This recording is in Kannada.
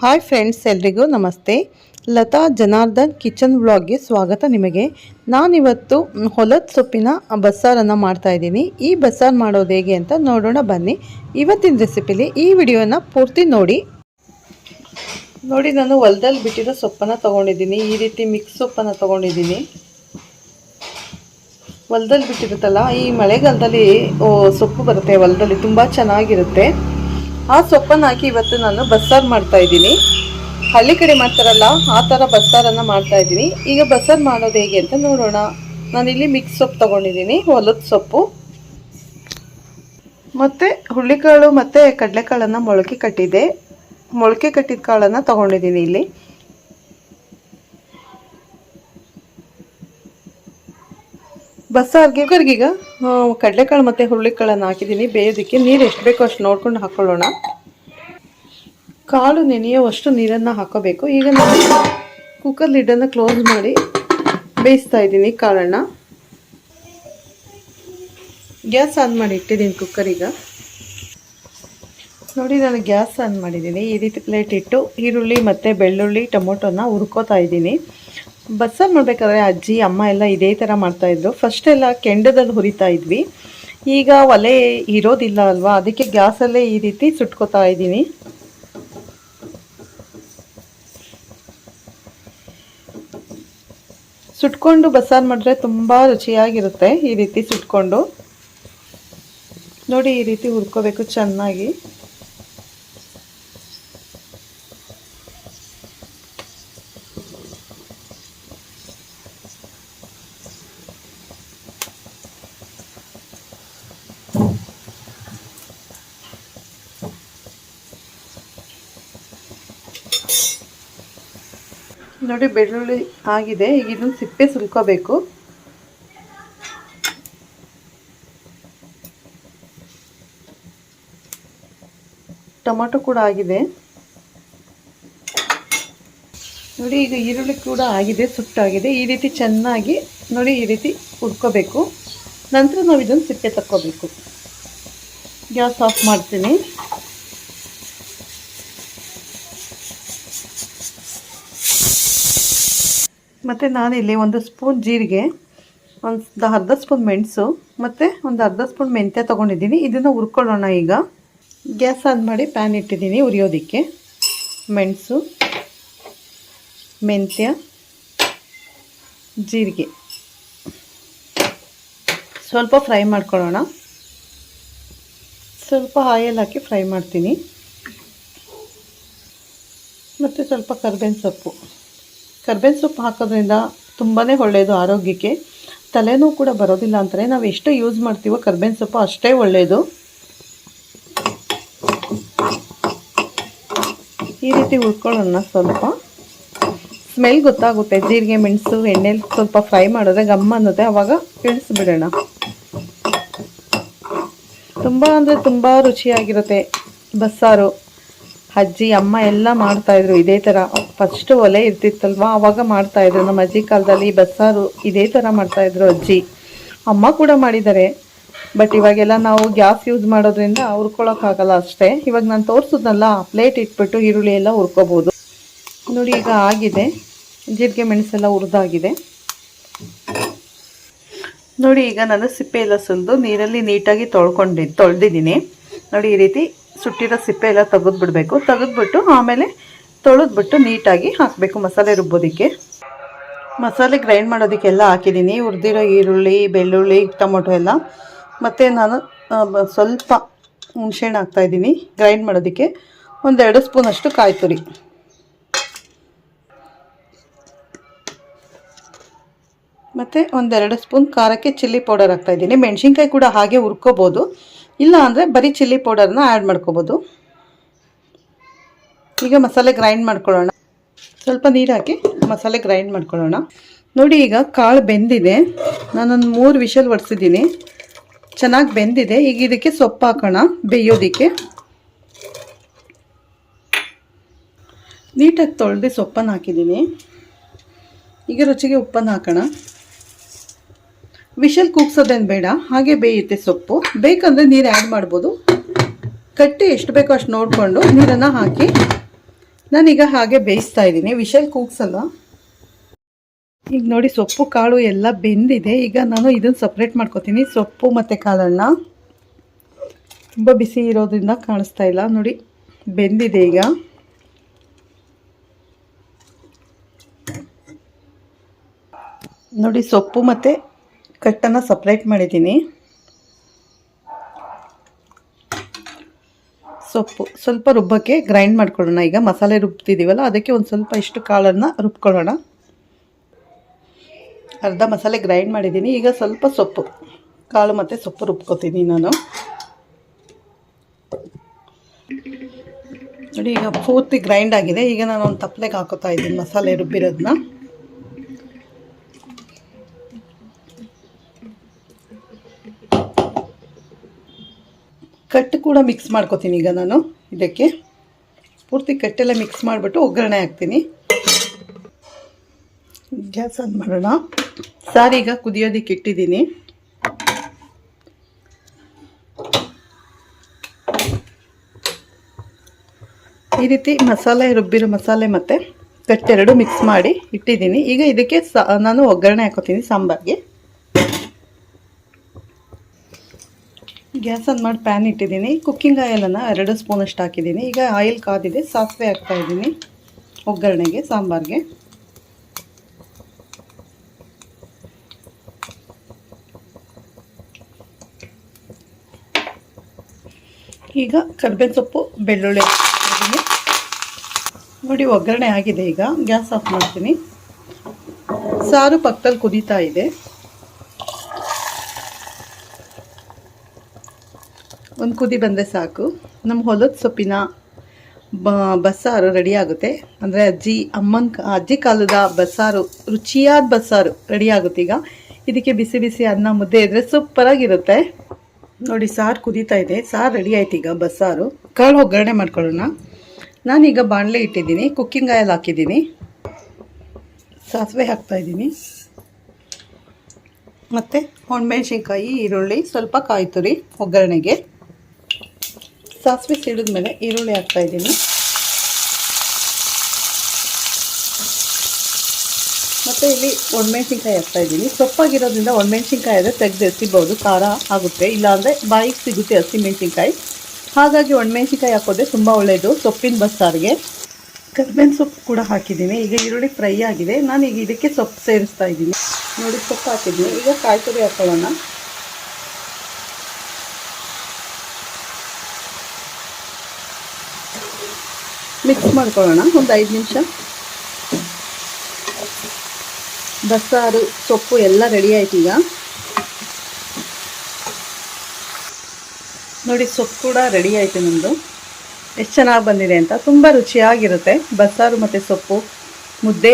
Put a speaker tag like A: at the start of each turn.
A: ಹಾಯ್ ಫ್ರೆಂಡ್ಸ್ ಎಲ್ರಿಗೂ ನಮಸ್ತೆ. ಲತಾ ಜನಾರ್ದನ್ ಕಿಚನ್ ವ್ಲಾಗ್ಗೆ ಸ್ವಾಗತ ನಿಮಗೆ. ನಾನಿವತ್ತು ಹೊಲದ ಸೊಪ್ಪಿನ ಬಸ್ಸಾರನ್ನು ಮಾಡ್ತಾ ಇದ್ದೀನಿ. ಈ ಬಸ್ಸಾರು ಮಾಡೋದು ಹೇಗೆ ಅಂತ ನೋಡೋಣ ಬನ್ನಿ. ಇವತ್ತಿನ ರೆಸಿಪಿಲಿ ಈ ವಿಡಿಯೋನ ಪೂರ್ತಿ ನೋಡಿ. ನೋಡಿ, ನಾನು ಹೊಲದಲ್ಲಿ ಬಿಟ್ಟಿರೋ ಸೊಪ್ಪನ್ನು ತೊಗೊಂಡಿದ್ದೀನಿ. ಈ ರೀತಿ ಮಿಕ್ಸ್ ಸೊಪ್ಪನ್ನು ತೊಗೊಂಡಿದ್ದೀನಿ. ಹೊಲದಲ್ಲಿ ಬಿಟ್ಟಿರುತ್ತಲ್ಲ, ಈ ಮಳೆಗಾಲದಲ್ಲಿ ಸೊಪ್ಪು ಬರುತ್ತೆ. ಹೊಲದಲ್ಲಿ ತುಂಬ ಚೆನ್ನಾಗಿರುತ್ತೆ. ಆ ಸೊಪ್ಪನ್ನು ಹಾಕಿ ಇವತ್ತು ನಾನು ಬಸ್ಸಾರು ಮಾಡ್ತಾ ಇದ್ದೀನಿ. ಹಳ್ಳಿ ಕಡೆ ಮಾಡ್ತಾರಲ್ಲ ಆ ಥರ ಬಸ್ಸಾರನ್ನು ಮಾಡ್ತಾ ಇದ್ದೀನಿ. ಈಗ ಬಸ್ಸಾರು ಮಾಡೋದು ಹೇಗೆ ಅಂತ ನೋಡೋಣ. ನಾನಿಲ್ಲಿ ಮಿಕ್ಸ್ ಸೊಪ್ಪು ತೊಗೊಂಡಿದ್ದೀನಿ, ಹೊಲದ ಸೊಪ್ಪು. ಮತ್ತು ಹುಳ್ಳಿಕಾಳು ಮತ್ತು ಕಡಲೆಕಾಳನ್ನು ಮೊಳಕೆ ಕಟ್ಟಿದೆ ಮೊಳಕೆ ಕಟ್ಟಿದ ಕಾಳನ್ನು ತೊಗೊಂಡಿದ್ದೀನಿ ಇಲ್ಲಿ. ಬಸ್ಸಾರ್ಗೆ ಕುಕ್ಕರ್ಗೀಗ ಕಡಲೆಕಾಳು ಮತ್ತು ಹುರುಳಿಕಾಳನ್ನು ಹಾಕಿದ್ದೀನಿ ಬೇಯೋದಕ್ಕೆ ನೀರು ಎಷ್ಟು ಬೇಕೋ ಅಷ್ಟು ನೋಡ್ಕೊಂಡು ಹಾಕ್ಕೊಳ್ಳೋಣ ಕಾಳು ನೆನೆಯುವಷ್ಟು ನೀರನ್ನು ಹಾಕೋಬೇಕು. ಈಗ ನಾನು ಕುಕ್ಕರ್ ಲಿಡ್ಡನ್ನು ಕ್ಲೋಸ್ ಮಾಡಿ ಬೇಯಿಸ್ತಾ ಇದ್ದೀನಿ ಕಾಳನ್ನು. ಗ್ಯಾಸ್ ಆನ್ ಮಾಡಿ ಇಟ್ಟಿದ್ದೀನಿ ಈಗ. ನೋಡಿ, ನಾನು ಗ್ಯಾಸ್ ಆನ್ ಮಾಡಿದ್ದೀನಿ. ಈ ರೀತಿ ಪ್ಲೇಟ್ ಇಟ್ಟು ಈರುಳ್ಳಿ ಮತ್ತು ಬೆಳ್ಳುಳ್ಳಿ ಟೊಮೊಟೊನ ಹುರ್ಕೋತಾ ಇದ್ದೀನಿ. ಬಸ್ಸಾರು ಮಾಡಬೇಕಾದ್ರೆ ಅಜ್ಜಿ, ಅಮ್ಮ ಎಲ್ಲ ಇದೇ ಥರ ಮಾಡ್ತಾಯಿದ್ರು ಫಸ್ಟ್ ಎಲ್ಲ ಕೆಂಡದಲ್ಲಿ ಹುರಿತಾ ಇದ್ವಿ. ಈಗ ಒಲೆ ಇರೋದಿಲ್ಲ ಅಲ್ವಾ? ಅದಕ್ಕೆ ಗ್ಯಾಸಲ್ಲೇ ಈ ರೀತಿ ಸುಟ್ಕೋತಾ ಇದ್ದೀನಿ. ಸುಟ್ಕೊಂಡು ಬಸ್ಸಾರು ಮಾಡಿದ್ರೆ ತುಂಬ ರುಚಿಯಾಗಿರುತ್ತೆ ಈ ರೀತಿ ಸುಟ್ಕೊಂಡು. ನೋಡಿ ಈ ರೀತಿ ಹುರ್ಕೋಬೇಕು ಚೆನ್ನಾಗಿ. ನೋಡಿ ಬೆಳ್ಳುಳ್ಳಿ ಆಗಿದೆ. ಈಗ ಇದನ್ನು ಸಿಪ್ಪೆ ಸುಲ್ಕೋಬೇಕು. ಟೊಮೊಟೊ ಕೂಡ ಆಗಿದೆ. ನೋಡಿ, ಈಗ ಈರುಳ್ಳಿ ಕೂಡ ಆಗಿದೆ, ಸುಟ್ಟಾಗಿದೆ. ಈ ರೀತಿ ಚೆನ್ನಾಗಿ ನೋಡಿ, ಈ ರೀತಿ ಹುಡ್ಕೋಬೇಕು ನಂತರ ನಾವು ಇದನ್ನು ಸಿಪ್ಪೆ ತಕ್ಕೋಬೇಕು. ಗ್ಯಾಸ್ ಆಫ್ ಮಾಡ್ತೀನಿ. ಮತ್ತು ನಾನಿಲ್ಲಿ ಒಂದು ಸ್ಪೂನ್ ಜೀರಿಗೆ, ಒಂದು ಅರ್ಧ ಸ್ಪೂನ್ ಮೆಣಸು, ಮತ್ತು ಒಂದು ಅರ್ಧ ಸ್ಪೂನ್ ಮೆಂತ್ಯ ತೊಗೊಂಡಿದ್ದೀನಿ. ಇದನ್ನು ಹುರ್ಕೊಳ್ಳೋಣ ಈಗ. ಗ್ಯಾಸ್ ಆನ್ ಮಾಡಿ ಪ್ಯಾನ್ ಇಟ್ಟಿದ್ದೀನಿ ಉರಿಯೋದಕ್ಕೆ ಮೆಣಸು, ಮೆಂತ್ಯ, ಜೀರಿಗೆ. ಸ್ವಲ್ಪ ಫ್ರೈ ಮಾಡ್ಕೊಳ್ಳೋಣ. ಸ್ವಲ್ಪ ಆಯಲ್ ಹಾಕಿ ಫ್ರೈ ಮಾಡ್ತೀನಿ. ಮತ್ತು ಸ್ವಲ್ಪ ಕರ್ಬೇವಿನ ಸೊಪ್ಪು. ಕರ್ಬೇವಿನ ಸೊಪ್ಪು ಹಾಕೋದ್ರಿಂದ ತುಂಬಾ ಒಳ್ಳೆಯದು ಆರೋಗ್ಯಕ್ಕೆ. ತಲೆನೋವು ಕೂಡ ಬರೋದಿಲ್ಲ ಅಂತಾರೆ. ನಾವು ಎಷ್ಟು ಯೂಸ್ ಮಾಡ್ತೀವೋ ಕರ್ಬೇವಿನ ಸೊಪ್ಪು ಅಷ್ಟೇ ಒಳ್ಳೆಯದು ಈ ರೀತಿ ಉಳ್ಕೊಳ್ಳೋಣ ಸ್ವಲ್ಪ. ಸ್ಮೆಲ್ ಗೊತ್ತಾಗುತ್ತೆ. ಜೀರಿಗೆ, ಮೆಣಸು, ಎಣ್ಣೆಲಿ ಸ್ವಲ್ಪ ಫ್ರೈ ಮಾಡಿದ್ರೆ ಗಮ್ಮ ಅನ್ನೋದೆ. ಅವಾಗ ಇಳಿಸ್ಬಿಡೋಣ ತುಂಬ ಅಂದರೆ ತುಂಬ ರುಚಿಯಾಗಿರುತ್ತೆ. ಬಸ್ಸಾರು, ಅಜ್ಜಿ, ಅಮ್ಮ ಎಲ್ಲ ಮಾಡ್ತಾಯಿದ್ರು ಇದೇ ಥರ ಫಸ್ಟ್ ಒಲೆ ಅವಾಗ ಮಾಡ್ತಾ ಮಾಡ್ತಾಯಿದ್ರು ನಮ್ಮ ಅಜ್ಜಿ ಕಾಲದಲ್ಲಿ ಬಸ್ಸಾರು ಇದೇ ಥರ ಮಾಡ್ತಾಯಿದ್ರು ಅಜ್ಜಿ. ಅಮ್ಮ ಕೂಡ ಮಾಡಿದ್ದಾರೆ. ಬಟ್ ಇವಾಗೆಲ್ಲ ನಾವು ಗ್ಯಾಸ್ ಯೂಸ್ ಮಾಡೋದ್ರಿಂದ ಹುರ್ಕೊಳಕ್ಕಾಗಲ್ಲ ಅಷ್ಟೇ. ಇವಾಗ ನಾನು ತೋರಿಸಿದ್ನಲ್ಲ ಪ್ಲೇಟ್ ಇಟ್ಬಿಟ್ಟು ಈರುಳ್ಳಿ ಎಲ್ಲ ಹುರ್ಕೋಬೋದು. ನೋಡಿ, ಈಗ ಆಗಿದೆ. ಜೀರಿಗೆ ಮೆಣಸೆಲ್ಲ ಹುರಿದಾಗಿದೆ. ನೋಡಿ, ಈಗ ನಾನು ಸಿಪ್ಪೆ ಎಲ್ಲ ಸುಲಿದು ನೀರಲ್ಲಿ ನೀಟಾಗಿ ತೊಳ್ಕೊಂಡಿ, ತೊಳೆದಿದ್ದೀನಿ. ನೋಡಿ, ಈ ರೀತಿ ಸುಟ್ಟಿರೋ ಸಿಪ್ಪೆ ಎಲ್ಲ ತೆಗೆದ್ಬಿಡ್ಬೇಕು. ತೆಗೆದ್ಬಿಟ್ಟು ಆಮೇಲೆ ತೊಳೆದ್ಬಿಟ್ಟು ನೀಟಾಗಿ ಹಾಕಬೇಕು ಮಸಾಲೆ ರುಬ್ಬೋದಕ್ಕೆ. ಮಸಾಲೆ ಗ್ರೈಂಡ್ ಮಾಡೋದಕ್ಕೆಲ್ಲ ಹಾಕಿದ್ದೀನಿ. ಹುರಿದಿರೋ ಈರುಳ್ಳಿ, ಬೆಳ್ಳುಳ್ಳಿ, ಟೊಮೊಟೊ ಎಲ್ಲ. ಮತ್ತು ನಾನು ಸ್ವಲ್ಪ ಹುಣಸೆಹಣ್ಣು ಹಾಕ್ತಾಯಿದ್ದೀನಿ ಗ್ರೈಂಡ್ ಮಾಡೋದಕ್ಕೆ. ಒಂದೆರಡು ಸ್ಪೂನಷ್ಟು ಕಾಯಿ ತುರಿ. ಮತ್ತು ಒಂದೆರಡು ಸ್ಪೂನ್ ಖಾರಕ್ಕೆ ಚಿಲ್ಲಿ ಪೌಡರ್ ಹಾಕ್ತಾಯಿದ್ದೀನಿ ಮೆಣಸಿನ್ಕಾಯಿ ಕೂಡ ಹಾಗೆ ಹುರ್ಕೋಬೋದು. ಇಲ್ಲ ಅಂದರೆ ಬರೀ ಚಿಲ್ಲಿ ಪೌಡರ್ನ ಆ್ಯಡ್ ಮಾಡ್ಕೋಬೋದು. ಈಗ ಮಸಾಲೆ ಗ್ರೈಂಡ್ ಮಾಡ್ಕೊಳ್ಳೋಣ. ಸ್ವಲ್ಪ ನೀರು ಹಾಕಿ ಮಸಾಲೆ ಗ್ರೈಂಡ್ ಮಾಡ್ಕೊಳ್ಳೋಣ. ನೋಡಿ ಈಗ ಕಾಳು ಬೆಂದಿದೆ. ನಾನೊಂದು ಮೂರು ವಿಷಲ್ ಒಡಿಸಿದ್ದೀನಿ. ಚೆನ್ನಾಗಿ ಬೆಂದಿದೆ. ಈಗ ಇದಕ್ಕೆ ಸೊಪ್ಪು ಹಾಕೋಣ. ಬೇಯೋದಕ್ಕೆ. ನೀಟಾಗಿ ತೊಳೆದು ಸೊಪ್ಪನ್ನು ಹಾಕಿದ್ದೀನಿ. ಈಗ ರುಚಿಗೆ ಉಪ್ಪನ್ನು ಹಾಕೋಣ. ವಿಷಲ್ ಕೂಗ್ಸೋದೇನು ಬೇಡ. ಹಾಗೆ ಬೇಯುತ್ತೆ ಸೊಪ್ಪು. ಬೇಕಂದರೆ ನೀರು ಆ್ಯಡ್ ಮಾಡ್ಬೋದು. ಕಟ್ಟಿ ಎಷ್ಟು ಬೇಕೋ ಅಷ್ಟು ನೋಡಿಕೊಂಡು ನೀರನ್ನು ಹಾಕಿ ನಾನೀಗ ಹಾಗೆ ಬೇಯಿಸ್ತಾ ಇದ್ದೀನಿ. ವಿಷಲ್ ಕೂಗ್ಸಲ್ಲ? ಈಗ ನೋಡಿ ಸೊಪ್ಪು, ಕಾಳು ಎಲ್ಲ ಬೆಂದಿದೆ. ಈಗ ನಾನು ಇದನ್ನು ಸಪ್ರೇಟ್ ಮಾಡ್ಕೊತೀನಿ. ಸೊಪ್ಪು ಮತ್ತು ಕಾಳನ್ನು. ತುಂಬ ಬಿಸಿ ಇರೋದ್ರಿಂದ ಕಾಣಿಸ್ತಾ ಇಲ್ಲ. ನೋಡಿ, ಬೆಂದಿದೆ ಈಗ. ನೋಡಿ, ಸೊಪ್ಪು ಮತ್ತು ಕಟ್ಟನ್ನು ಸಪ್ರೇಟ್ ಮಾಡಿದ್ದೀನಿ. ಸೊಪ್ಪು. ಸ್ವಲ್ಪ ರುಬ್ಬಕ್ಕೆ ಗ್ರೈಂಡ್ ಮಾಡ್ಕೊಳ್ಳೋಣ. ಈಗ ಮಸಾಲೆ ರುಬ್ತಿದ್ದೀವಲ್ಲ ಅದಕ್ಕೆ ಒಂದು ಸ್ವಲ್ಪ ಇಷ್ಟು ಕಾಳನ್ನು ರುಬ್ಕೊಳ್ಳೋಣ. ಅರ್ಧ ಮಸಾಲೆ ಗ್ರೈಂಡ್ ಮಾಡಿದ್ದೀನಿ. ಈಗ ಸ್ವಲ್ಪ ಸೊಪ್ಪು, ಕಾಳು ಮತ್ತು ಸೊಪ್ಪು ರುಬ್ಕೋತೀನಿ ನಾನು. ನೋಡಿ, ಈಗ ಪೂರ್ತಿ ಗ್ರೈಂಡ್ ಆಗಿದೆ. ಈಗ ನಾನು ಒಂದು ತಪ್ಪಲೆಗೆ ಹಾಕೋತಾ ಇದ್ದೀನಿ ಮಸಾಲೆ ರುಬ್ಬಿರೋದನ್ನ ಕಟ್ಟು ಕೂಡ ಮಿಕ್ಸ್ ಮಾಡ್ಕೋತೀನಿ ಈಗ ನಾನು. ಇದಕ್ಕೆ ಪೂರ್ತಿ ಕಟ್ಟೆಲ್ಲ ಮಿಕ್ಸ್ ಮಾಡಿಬಿಟ್ಟು ಒಗ್ಗರಣೆ ಹಾಕ್ತೀನಿ. ಗ್ಯಾಸ್ ಆನ್ ಮಾಡೋಣ. ಸಾರೀಗ ಕುದಿಯೋದಕ್ಕೆ ಇಟ್ಟಿದ್ದೀನಿ. ಈ ರೀತಿ ಮಸಾಲೆ, ರುಬ್ಬಿರೋ ಮಸಾಲೆ ಮತ್ತು ಕಟ್ಟೆರಡು ಮಿಕ್ಸ್ ಮಾಡಿ ಇಟ್ಟಿದ್ದೀನಿ. ಈಗ ಇದಕ್ಕೆ ಸಾ ನಾನು ಒಗ್ಗರಣೆ ಹಾಕೋತೀನಿ ಸಾಂಬಾರಿಗೆ. ಗ್ಯಾಸ್ ಆನ್ ಮಾಡಿ ಪ್ಯಾನ್ ಇಟ್ಟಿದ್ದೀನಿ. ಕುಕ್ಕಿಂಗ್ ಆಯಿಲನ್ನು ಎರಡು ಸ್ಪೂನಷ್ಟು ಹಾಕಿದ್ದೀನಿ. ಈಗ ಆಯಿಲ್ ಕಾದಿದೆ, ಸಾಸಿವೆ ಹಾಕ್ತಾ ಇದ್ದೀನಿ. ಒಗ್ಗರಣೆಗೆ, ಸಾಂಬಾರಿಗೆ. ಈಗ ಕರ್ಬೇವಿನ ಸೊಪ್ಪು, ಬೆಳ್ಳುಳ್ಳಿ ನೋಡಿ, ಒಗ್ಗರಣೆ ಆಗಿದೆ ಈಗ. ಗ್ಯಾಸ್ ಆಫ್ ಮಾಡ್ತೀನಿ. ಸಾರು ಪಕ್ಕದಲ್ಲಿ ಕುದೀತಾ ಇದೆ. ಒಂದು ಕುದಿ ಬಂದರೆ ಸಾಕು. ನಮ್ಮ ಹೊಲದ ಸೊಪ್ಪಿನ ಬಸ್ಸಾರು ರೆಡಿ ಆಗುತ್ತೆ. ಅಂದರೆ ಅಜ್ಜಿ, ಅಮ್ಮನ ಅಜ್ಜಿ ಕಾಲದ ಬಸ್ಸಾರು, ರುಚಿಯಾದ ಬಸ್ಸಾರು ರೆಡಿ ಆಗುತ್ತೆ ಈಗ. ಇದಕ್ಕೆ ಬಿಸಿ ಬಿಸಿ ಅನ್ನ ಮುದ್ದೆ ಇದ್ರೆ ಸೂಪರಾಗಿರುತ್ತೆ ನೋಡಿ, ಸಾರು ಕುದೀತಾ ಇದೆ. ಸಾರು ರೆಡಿ ಆಯ್ತು ಈಗ ಬಸ್ಸಾರು. ಕಾಳು ಒಗ್ಗರಣೆ ಮಾಡ್ಕೊಳ್ಳೋಣ. ನಾನೀಗ ಬಾಣಲೆ ಇಟ್ಟಿದ್ದೀನಿ. ಕುಕ್ಕಿಂಗ್ ಆಯಿಲ್ ಹಾಕಿದ್ದೀನಿ. ಸಾಸಿವೆ ಹಾಕ್ತಾಯಿದ್ದೀನಿ ಮತ್ತು, ಒಣಮೆಣ್ಸಿನ್ಕಾಯಿ, ಈರುಳ್ಳಿ ಸ್ವಲ್ಪ ಕಾಯಿ ತುರಿ ಒಗ್ಗರಣೆಗೆ. ಸಾಸಿವೆ ಸಿಡಿದ್ಮೇಲೆ ಈರುಳ್ಳಿ ಹಾಕ್ತಾ ಇದ್ದೀನಿ. ಮತ್ತು ಇಲ್ಲಿ ಒಣಮೆಣ್ಸಿನ್ಕಾಯಿ ಹಾಕ್ತಾ ಇದ್ದೀನಿ. ಸೊಪ್ಪಾಗಿರೋದ್ರಿಂದ ಒಣಮೆಣ್ಸಿನ್ಕಾಯಿ ಆದರೆ ತೆಗೆದು ಎತ್ತಿಬೋದು ಖಾರ ಆಗುತ್ತೆ. ಇಲ್ಲಾಂದರೆ ಬಾಯಿಗೆ ಸಿಗುತ್ತೆ ಹಸಿಮೆಣ್ಸಿನ್ಕಾಯಿ ಹಾಗಾಗಿ ಒಣಮೆಣ್ಸಿನ್ಕಾಯಿ ಹಾಕೋದ್ರೆ ತುಂಬ ಒಳ್ಳೆಯದು ಸೊಪ್ಪಿನ ಬಸ್ಸಾರಿಗೆ. ಕರ್ಬೇವಿನ ಸೊಪ್ಪು ಕೂಡ ಹಾಕಿದ್ದೀನಿ. ಈಗ ಈರುಳ್ಳಿ ಫ್ರೈ ಆಗಿದೆ. ನಾನು ಈಗ ಇದಕ್ಕೆ ಸೊಪ್ಪು ಸೇರಿಸ್ತಾ ಇದ್ದೀನಿ. ನೋಡಿ, ಸೊಪ್ಪು ಹಾಕಿದ್ದೀನಿ. ಈಗ ಕಾಯಿ ತುರಿ ಹಾಕೊಳ್ಳೋಣ. ಮಿಕ್ಸ್ ಮಾಡ್ಕೊಳ್ಳೋಣ, ಒಂದು ಐದು ನಿಮಿಷ. ಬಸ್ಸಾರು, ಸೊಪ್ಪು ಎಲ್ಲ ರೆಡಿ ಆಯ್ತು ಈಗ. ನೋಡಿ, ಸೊಪ್ಪು ಕೂಡ ರೆಡಿ ಆಯಿತು ನಮ್ಮದು ಎಷ್ಟು ಚೆನ್ನಾಗಿ ಬಂದಿದೆ ಅಂತ, ತುಂಬ ರುಚಿಯಾಗಿರುತ್ತೆ. ಬಸ್ಸಾರು ಮತ್ತು ಸೊಪ್ಪು, ಮುದ್ದೆ